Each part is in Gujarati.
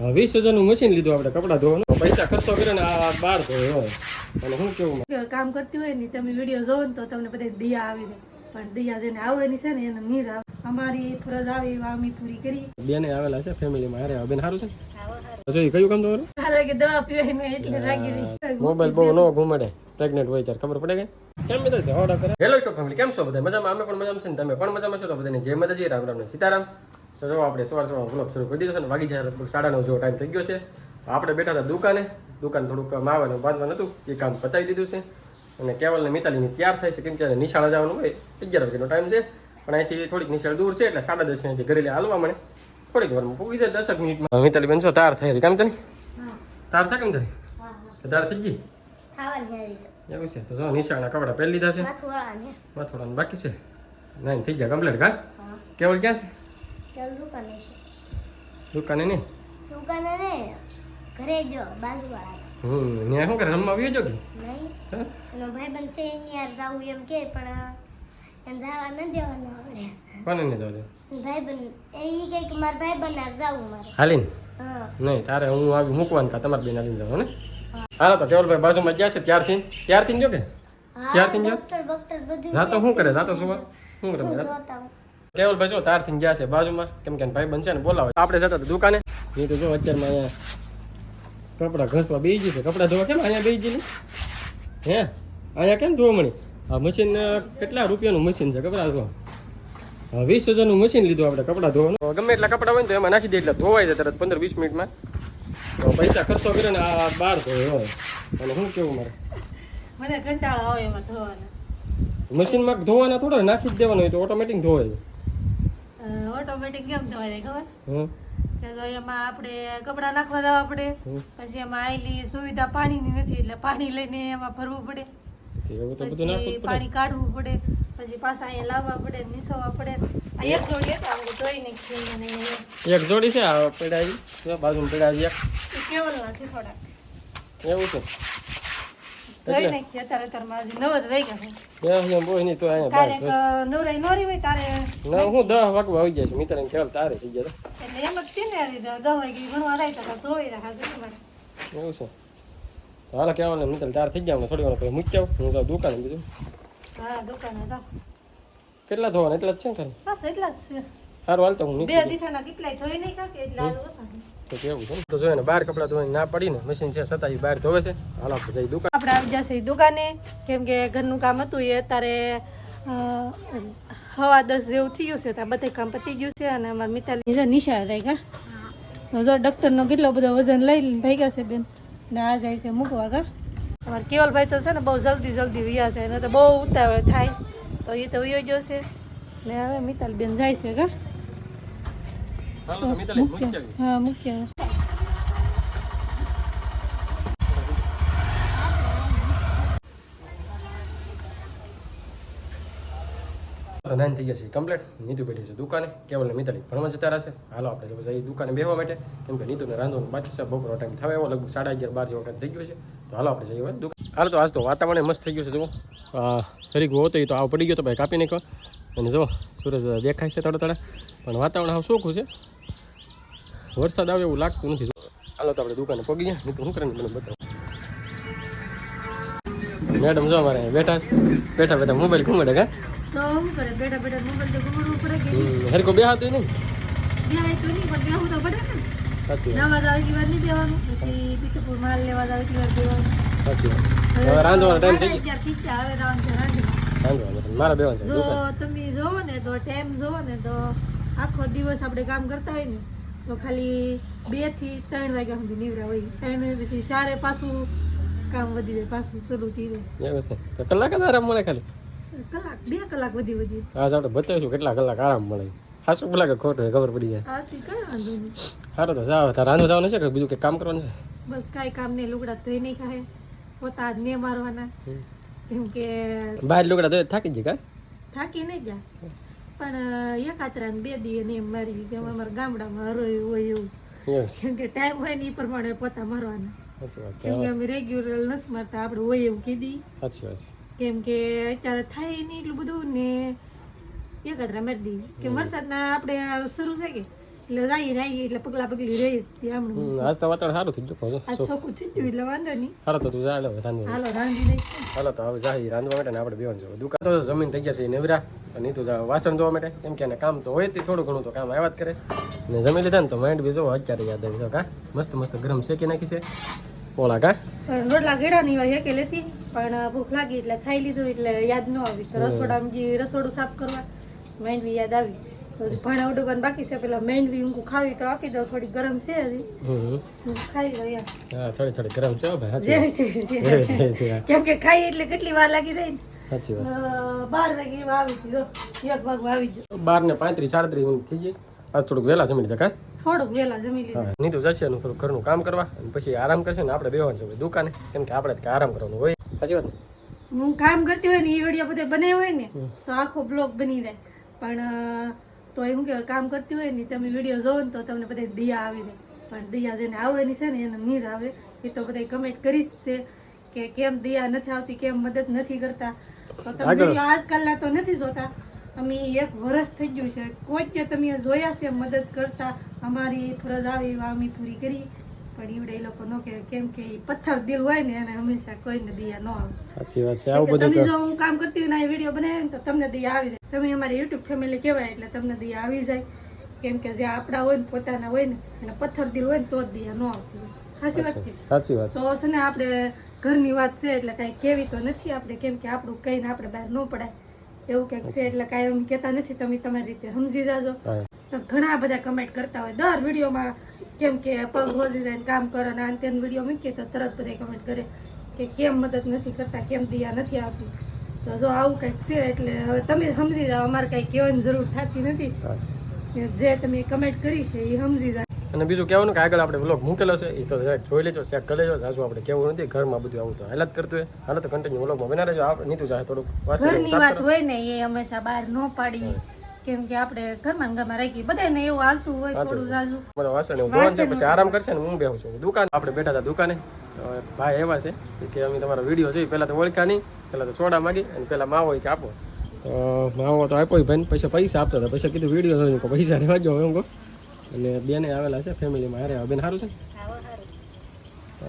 વીસ હજારનું મશીન લીધું આપણે કપડાં ધોવાનું. પૈસા ખર્ચો કરીને આ બાર ધોયો અને શું કેવું કામ કરતી હોય ને તમે વીડિયો જોવો ને તો તમને બધા દિયા આવી જાય. પણ દિયા જેને આવે ની છે ને એને નીર આવે. અમારી ફરજ આવે એવા અમે પૂરી કરી બેને આવેલા છે ફેમિલીમાં અરે બેન સારું છે તો કયું કામ તમારું? સારું કે દવા પીવાય ને એટલે લાગી મોબાઈલ બહુ ન ઘુમાડે. પ્રેગ્નન્ટ હોય ત્યારે. ખબર પડે કે? કેમ મિત્રો ઝઘડા કરે? હેલો તો ફેમિલી કેમ છો બધા? મજામાં? અમે પણ મજામાં છે ને તમે પણ મજામાં છો? તો બધાને જય માતાજી રામ રામ ને સીતારામ. તો જો આપણે સવાર સવાર વ્લોગ શરૂ કરી દીધો છે ને વાગી જાય લગભગ સાડા નવ જેવો ટાઈમ થઈ ગયો છે. આપણે બેઠા હતા દુકાને. દુકાન થોડુંક માવાનું બાંધવાનું હતું એ કામ પતાવી દીધું છે. અને કેવલને મિતાલીની તૈયાર થાય છે કેમ કે નિશાળા જવાનું હોય અગિયાર વાગ્યાનો ટાઈમ છે. પણ અહીંથી થોડીક નિશાળ દૂર છે એટલે સાડા દસ મિનિટથી ઘરે હાલવા મળે. થોડીક વારમાં પૂરી જાય દસક મિનિટમાં. મિતાલી બેન છો તાર થાય છે કેમ તને તાર થાય કેમ થાય તાર થઈ ગઈ? એવું છે તો જો નિશાળના કપડા પહેરી લીધા છે. મથોડા બાકી છે. નાઈ થઈ ગયા કમ્પ્લીટ કા? કેવલ ક્યાં છે? દુકાને નહીં ઘરે જો બાજુવાળા હમ ન્યા શું કરે રમવા આવ્યો જો કે? નહીં. એનો ભાઈ છે એની યાર જાવું એમ કે પણ એમ જવા ન દેવાનો આપણે. કોને ને જવા દે બન એ ઈ કહે કે મારા ભાઈબંધ હારે જાવું મારે. હાલીન? હા. નહીં તારે હું આવી મૂકવાનું કા તમારે બેન હાલીને જાવ ને હાલો તો કેવલભાઈ બાજુમાં ગયા છે ત્યારથી? ત્યારથી જો કે? ત્યારથી જો? ડોક્ટર ડોક્ટર બધું જાતો શું કરે જાતો શું? શું કરે? જાતો? કેવલભાઈ જો તારથી ગયા છે બાજુમાં. કેમ કે ભાઈ બનશે ને બોલાવે. આપણે જતા હતા દુકાને. નહીં તો જો અત્યારમાં અહીંયા કપડાં ઘસવા બેસી છે. કપડાં ધોવા કેમ અહીંયા બેસી ને હે? અહીંયા કેમ ધોવા મળી? આ મશીન કેટલા રૂપિયાનું મશીન છે કપડાં ધોવા? વીસ હજારનું મશીન લીધું આપણે કપડાં ધોવાનું. ગમે એટલા કપડાં હોય ને તો એમાં નાખી દે એટલે ધોવાય જાય તરત પંદર વીસ મિનિટમાં. પૈસા ખર્ચો કરીને ને આ બાર ધોયો હોય અને શું કેવું મારે? મને કંટાળો આવે એમાં ધોવાના. મશીનમાં ધોવાના થોડા નાખી જ દેવાનું હોય તો ઓટોમેટિક ધોવાય ઓટોમેટિક કેમ ધોવાય ખબર? હમ. કે જો એમાં આપણે કપડાં નાખવા દેવા પડે પછી એમાં આયેલી સુવિધા પાણીની નથી એટલે પાણી લઈને એમાં ભરવું પડે. તો પછી પાણી કાઢવું પડે પછી પાછા અહીંયા લાવવા પડે નીસવવા પડે. એક જોડી હતા આપણે જોઈ નાખી એક જોડી છે આ પેડાઈ જો બાજુમાં પેડાઈ એક કેવલના શીખવાડા એવું છે. ધોઈ નાખી અત્યારે અત્યારમાં હજી નવ જ વાગ્યા છે. એ અહીંયા બોય નહીં તો અહીંયા તારે નવરાઈ નોરી હોય તારે ના હું દસ વાગવા આવી જાય છે. મિત્ર ખ્યાલ તારે થઈ ગયા એટલે એમ જ તેને આવી દસ વાગે ભણવા થાય તો ધોઈ રાખા ઘણી વાર એવું છે. હાલો કહેવાનું મિત્ર તાર થઈ ગયા થોડી વાર પછી મૂકી આવું. હું જાઉં દુકાને બીજું હા દુકાને તો કેટલા ધોવાના એટલા જ છે ને ખાલી? બસ એટલા જ છે. સારું હાલ તો હું બે નીકળી કેટલાય ધોઈ નહીં કાકે એટલે આજ ઓછા છે. તો કેવું છે? તો જોઈએ બહાર કપડાં ધોઈને ના પડીને મશીન છે, છતાં એ બહાર ધોવે છે. હાલો જઈ દુકાન. આપણે આવી જશે દુકાને. કેમ કે ઘરનું કામ હતું એ અત્યારે હવા દસ જેવું થઈ ગયું છે ત્યાં બધે કામ પતી ગયું છે અને અમારા મિતાલી છે નિશા રહી ગયા જો ડૉક્ટરનો કેટલો બધો વજન લઈ ભાગ્યા છે બેન. ને આ જાય છે મૂકવા કા અમારે કેવલભાઈ તો છે ને બહુ જલ્દી જલ્દી વ્યા છે, એને તો બહુ ઉતાવળ થાય. તો એ તો વ્યો જશે ને હવે મિતાલ બેન જાય છે કા હાલો તો મિતાલી મૂકી આવી હા મૂક્યા તો નાઈન થઈ જશે કમ્પ્લીટ નીતુ બેઠી છે દુકાને કેવલ ને મિતાલી ભણવા જતા રહેશે હાલો આપણે જો જઈએ દુકાને બેહવા માટે કેમ કે નીતુને રાંધવાનું બાકી છે બપોરનો ટાઈમ થવા એવો લગભગ સાડા અગિયાર બાર જેવો ટાઈમ થઈ ગયો છે તો હાલો આપણે જઈએ દુકાન હાલ તો આજ તો વાતાવરણ મસ્ત થઈ ગયું છે જુઓ ફરી ગયો હોતો એ તો આવ પડી ગયો તો ભાઈ કાપી નાખ્યો અને જો સૂરજ દેખાય છે થોડા થોડા પણ વાતાવરણ હાવ ચોખ્ખું છે વરસાદ આવે એવું લાગતું નથી. હાલો તો આપણે દુકાને પગી ગયા. નીતુ શું કરે મને બતાવો. મેડમ જો અમારે બેઠા બેઠા બેઠા મોબાઈલ ઘૂમડે કા હરકો બે હાથ નહીં. મારા તમે જોવો ને તો ટાઈમ જોવો ને તો આખો દિવસ આપણે કામ કરતા હોય ને તો ખાલી બેથી ત્રણ વાગ્યા સુધી નીવડા હોય. ત્રણ પછી સારે પાછું કામ વધી જાય પાછું શરૂ થઈ જાય. કલાક જ આરામ મળે ખાલી? કલાક બે કલાક વધી વધી હા આપણે બતાવીશું કેટલા કલાક આરામ મળે. સાચું બોલા કે ખોટું ખબર પડી જાય. સારું તો જાવ તાર રાંધો જવાનું છે કે બીજું કંઈ કામ કરવાનું છે? બસ કાંઈ કામ નહીં લુગડા ધોઈ નહીં ખાય પોતા જ નહીં મારવાના. કેમ કે બહાર લુગડા તો થાકી જ કા? થાકી નહીં જા પણ એકાત્રા બે દી ને એમ મારી કે અમારા ગામડામાં હરોયું હોય એવું. કેમ કે ટાઈમ હોય ને એ પ્રમાણે પોતા મારવાના. કેમ કે અમે રેગ્યુલર નથી મારતા આપણે હોય એવું કીધી. કેમ કે અત્યારે થાય નહીં એટલું બધું ને એકાત્રા મારી દી કે વરસાદના આપણે શરૂ છે કે એટલે જાય આવી એટલે પગલા પગલી રહી ત્યાં આજ તો વાતાવરણ સારું થઈ ગયું આ થઈ ગયું એટલે વાંધો નહીં. સારું તો તું હાલો રાંધી હાલો તો હવે જાહી રાંધવા માટે આપણે બેવાનું છે. દુકાન તો જમીન થઈ ગયા છે નેવરા. અને તું જા વાસણ ધોવા માટે. કેમ કે કામ તો હોય તે થોડું ઘણું તો કામ આવ્યા જ કરે. ને જમી લીધા ને તો માઇન્ડ બી જો અત્યારે યાદ આવી કા? મસ્ત મસ્ત ગરમ શેકી નાખી છે. પોળા કા? રોટલા ગેડા ની હોય કે લેતી. પણ ભૂખ લાગી એટલે ખાઈ લીધું એટલે યાદ ન આવી. જે રસોડું સાફ કરવા માઇન્ડ બી યાદ આવી. હજી ભાણા ઉડવાનું બાકી છે. પેલા મેંડવી ઊંઘું ખાવી તો આપી દઉં. થોડી ગરમ છે હજી. ખાઈ લઉં યાર હા થોડી થોડી ગરમ છે ભાઈ. કેમ કે ખાઈ એટલે કેટલી વાર લાગી જાય સાચી વાત. બાર વાગે આવી એક વાગમાં આવી ગયો. બાર ને પાંત્રીસ સાડત્રીસ મિનિટ થઈ જાય આજ થોડુંક વહેલા જમી લીધા થોડુંક વહેલા જમી લીધું. હા નીતુ જશે એનું થોડું ઘરનું કામ કરવા અને પછી આરામ કરશે ને આપણે બેવાનું છે દુકાને. કેમ કે આપણે તો આરામ કરવાનું હોય. સાચી વાત હું કામ કરતી હોય ને એ વીડિયો બધે બનાવ્યો હોય ને તો આખો બ્લોગ બની જાય. પણ અ, એ શું કહેવાય કામ કરતી હોય ને તમે વીડિયો જોવો ને તો તમને બધા દિયા આવી જાય. પણ દિયા જેને આવવાની છે ને એને મીર આવે. એ તો બધા કમેન્ટ કરી જ છે કે કેમ દિયા નથી આવતી કેમ મદદ નથી કરતા. તો તમે વીડિયો આજકાલના તો નથી જોતા. અમે એક વર્ષ થઈ ગયું છે. કોઈ કે તમે જોયા છે મદદ કરતા? અમારી ફરજ આવી એવા અમે પૂરી કરી. પણ ઈવડે એ લોકો નો કે કેમ કે પથ્થર દિલ હોય ને એને હંમેશા કોઈને દિયા ન આવે. સાચી વાત છે. આવું બધું તમે જો હું કામ કરતી હોય ને વીડિયો બનાવે તો તમને દિયા આવી જાય. તમે અમારી યુટ્યુબ ફેમિલી કહેવાય એટલે તમને દિયા આવી જાય. કેમ કે જે આપણા હોય ને પોતાના હોય ને એને પથ્થર દિલ હોય ને તો જ દિયા ન આવતી સાચી વાત સાચી વાત. તો છે ને આપણે ઘરની વાત છે એટલે કાંઈ કેવી તો નથી આપણે. કેમ કે આપણું કહીને આપણે બહાર ન પડાય. એવું કંઈક છે એટલે કાંઈ એમ કહેતા નથી તમે તમારી રીતે સમજી જાજો. ઘણા બધા કમેન્ટ કરતા હોય. દર વિડીયોમાં કેમ કે પગ હોજી જાય કામ કરો ને અંતે વીડિયો મૂકીએ તો તરત બધા કમેન્ટ કરે કે કેમ મદદ નથી કરતા કેમ દિયા નથી આવતી. તો જો આવું કંઈક છે એટલે હવે તમે સમજી જાઓ અમારે કંઈ કહેવાની જરૂર થતી નથી. જે તમે કમેન્ટ કરી છે એ સમજી જાય અને બીજું કહેવાનું કે આગળ આપણે વ્લોગ મૂકેલો છે એ તો જરાક જોઈ લેજો ચેક કરી લેજો. સાસુ આપણે કેવું નથી ઘરમાં બધું આવું તો હાલત કરતું હોય. હાલ તો કન્ટિન્યુ વ્લોગમાં બના રહેજો. આપણે નીતું ચાહે થોડુંક ઘરની વાત હોય ને એ હંમેશા બહાર ન પાડી. કેમ કે આપણે ઘરમાં ઘરમાં રાખી બધાને એવું હાલતું હોય થોડું જાજુ. મને વાસણ ધોવાનું છે પછી આરામ કરશે ને હું બેહું છું. દુકાન આપણે બેઠા હતા દુકાને. ભાઈ એવા છે કે અમે તમારો વીડિયો જોઈ પહેલાં તો ઓળખા નહીં પહેલાં તો સોડા માગી અને પહેલાં માવો કે આપો. તો માવો તો આપ્યો ભાઈ પૈસા પૈસા આપતા હતા. પૈસા કીધું વીડિયો જોઈને પૈસા રહેવા જો એમ કહું. અને બેને આવેલા છે ફેમિલીમાં. અરે બેન સારું છે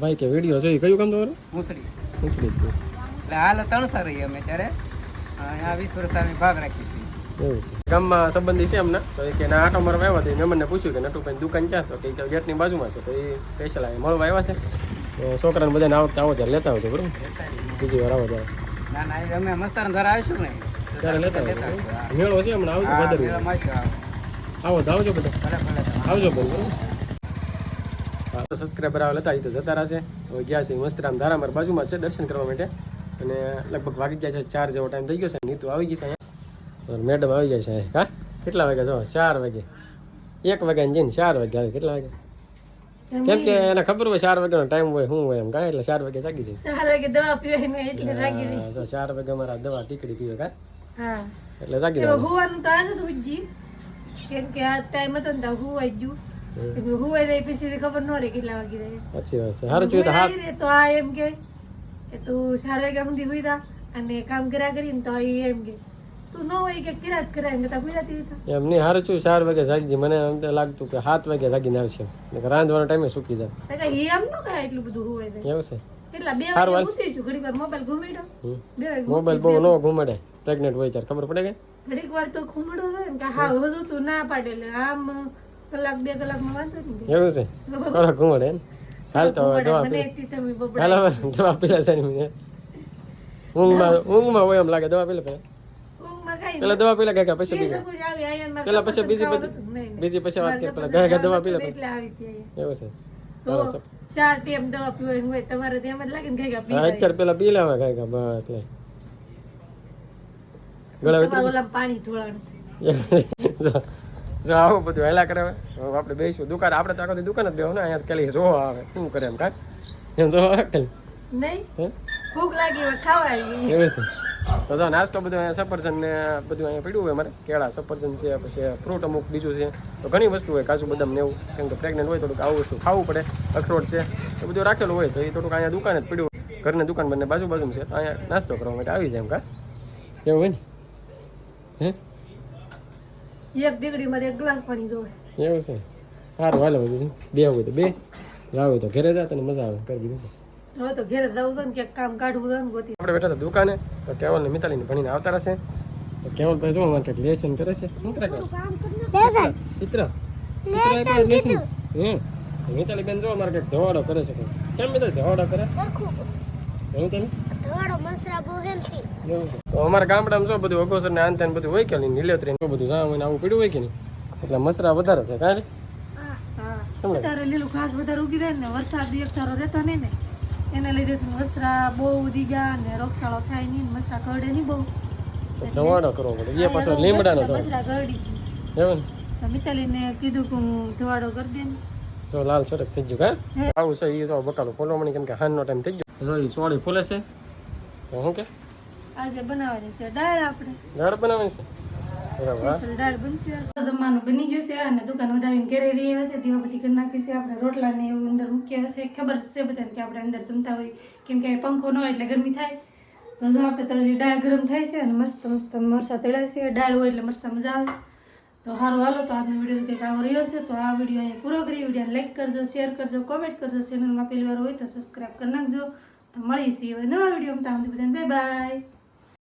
ભાઈ કે વીડિયો જોઈ કયું કામ તમારું? મુસળી પૂછડી એટલે હાલ ત્રણસો રહીએ અમે ત્યારે આ વીસ વર્ષ અમે ભાગ રાખીએ છીએ. એવું છે. ગામમાં સંબંધી છે એમના. તો કે ના આટો મારવા આવ્યા હતા મેં મને પૂછ્યું કે નટુભાઈ દુકાન ક્યાં તો કે ગેટની બાજુમાં છે. તો એ સ્પેશિયલ આવી મળવા આવ્યા છે. તો છોકરાને બધાને આવતા આવો ત્યારે લેતા આવજો બરાબર? બીજી વાર આવો ત્યારે ના ના અમે મસ્તાન દ્વારા આવીશું ને. ત્યારે લેતા આવજો મેળો છે હમણાં આવજો ભાદરવી. આવો. તો આવજો બધા. ભલે ભલે તમે. આવજો બહુ બરાબર હા તો સબસ્ક્રાઈબર આવેલા હતા એ તો જતા રહેશે. હવે ગયા છે વસ્ત્રામ ધારામાર બાજુમાં છે દર્શન કરવા માટે. અને લગભગ વાગી ગયા છે ચાર જેવો ટાઈમ થઈ ગયો છે. નીતુ આવી ગઈ છે અહીંયા. મેડમ આવી જાય છે હા? કેટલા વાગે જો ચાર વાગે. એક વાગ્યા જઈને ચાર વાગે આવે. કેટલા વાગે? કેમ કે એને ખબર હોય ચાર વાગ્યાનો ટાઈમ હોય શું હોય એમ કાંઈ એટલે ચાર વાગે જાગી જાય. સારા વાગે દવા પીવાય એટલે લાગી રહી ચાર વાગે મારા દવા ટીકડી પીવે કા એટલે જાગી જાય હોવાનું તો આજ જ ઉજ્જી કેમ કે આ ટાઈમ હતો ને તો હુવાઈ ગયું. કે હુવાઈ જાય પછી ખબર ન રહે કેટલા વાગી સાચી વાત છે. જોયું તો આ એમ કે કે તું સારા વાગ્યા સુધી હુઈ અને કામ કર્યા કરીને તો એ એમ કે. તું ન હોય કે કર્યા જ કરાય હુઈ જાતી એમ નહીં સારું છું ચાર વાગે જાગી મને એમ તો લાગતું કે સાત વાગે જાગીને આવશે. રાંધવાનો ટાઈમે સૂકી જાય. એ એમ ન કાંઈ એટલું બધું હુવાઈ જાય. એવું છે. મોબાઈલ બહુ ન ઘુમાડે. પ્રેગ્નેન્ટ હોય ત્યારે. ખબર પડે કે? ઘડીક વાર તો ઘુમડો હોય ને કે હા હજુ તું ના પાડે એટલે આમ કલાક બે કલાકમાં વાંધો નહીં એવું છે? થોડા ઘૂમડે હાલ તો તમે હાલ દવા પીલા છે ને ઊંઘમાં ઊંઘમાં હોય એમ લાગે દવા પીલા પેલા પેલા દવા પીલા ગયા પછી. બીજી પેલા પછી બીજી. બીજી વાત કરી પેલા ગયા ગયા દવા પીલા. એવું છે. ચાર ટેમ દવા પીવાની હોય તમારે તો જ લાગે ને પેલા પી લેવા ગયા બસ લે. ગળા પાણી જો આવું બધું હેલા કરે હવે. આપણે બેસીશું દુકાન આપણે તો આખો દુકાન જ બેહો ને અહીંયા કેલી જો આવે. શું કરે એમ કાંઈ? એમ જો નહીં? ભૂખ લાગી ખાવા એવું છે. તો જો નાસ્તો બધું અહીંયા સફરજન ને બધું અહીંયા પડ્યું હોય મારે કેળા સફરજન છે પછી ફ્રૂટ અમુક બીજું છે. તો ઘણી વસ્તુ હોય કાજુ બદામ ને એવું. કેમ કે પ્રેગ્નન્ટ હોય થોડુંક આવું વસ્તુ ખાવું પડે. અખરોટ છે એ બધું રાખેલું હોય તો એ થોડુંક અહીંયા દુકાન જ પડ્યું. હોય ઘરની દુકાન બંને બાજુ બાજુ છે. તો અહીંયા નાસ્તો કરવા માટે આવી જાય એમ કા? એવું હોય ને? હે? એક દીકડીમાં એક ગ્લાસ પાણી દોવે એવું છે? સારું હાલો બધું બે હોય તો બે. જાવ તો ઘરે જા તને મજા આવે. કરી દીધું. હવે તો ઘરે જવું તો ને કામ કાઢવું ગોતી. આપણે બેઠા હતા દુકાને તો કેવલ ને મિતાલીને ભણીને આવતા રહેશે. તો કેવલ ભાઈ શું માર્કેટ લેશન કરે છે? શું કરે છે ચિત્ર. ચિત્ર એટલે હમ મિતાલી બેન જો માર્કેટ ધોવાડો કરે છે કેમ મિતાલી ધોવાડો કરે? હું તને તો અમારા ગામડામાં જો બધું અગોસર ને બધું હોય કે નહીં? નીલોતરી ને બધું જામ આવું પડ્યું હોય કે નહીં? એટલે મસરા વધારે થાય કાંઈ હા. અત્યારે લીલું ઘાસ વધારે ઉગી જાય ને વરસાદ એક ધારો રહેતો નહીં ને એના લીધે મસરા બહુ ઉદી ગયા ને રોગચાળો થાય નહીં ને મસરા કરડે નહીં બહુ. તો કરવો પડે. એ પાછો લીમડાનો ધોવાડો મસરા કરડી એવું ને? તો મિતાલીને કીધું કે હું ધોવાડો કરી દે તો લાલ સડક થઈ ગયું કા? આવું છે એ તો બકાલો ફોલો મણી કેમ કે હાનનો ટાઈમ થઈ ગયો. જો એ સોળી ફૂલે છે. શું કે? આજે બનાવવાની છે દાળ આપણે. દાળ બનાવવાની છે? બરાબર દાળ બનશે જમવાનું બની ગયું છે અને દુકાન વધાવીને ઘરે રહી હશે તેવા બધી કરી નાખી છે આપણે રોટલા ને એવું અંદર મૂક્યા હશે ખબર છે બધાને કે આપણે અંદર જમતા હોય કેમ કે પંખો ન હોય એટલે ગરમી થાય. તો જો આપણે દાળ ગરમ થાય છે અને મસ્ત મસ્ત મરસા તળ્યા છે. દાળ હોય એટલે મરસા મજા આવે. તો સારું હાલો તો આજનો વીડિયો કંઈક આવો રહ્યો છે. તો આ વીડિયો અહીંયા પૂરો કરી લાઈક કરજો શેર કરજો કોમેન્ટ કરજો. ચેનલમાં પહેલી વાર હોય તો સબસ્ક્રાઈબ કરી નાખજો. તો મળીએ છીએ હવે નવા વિડીયોમાં ત્યાં સુધી બધાને બાય બાય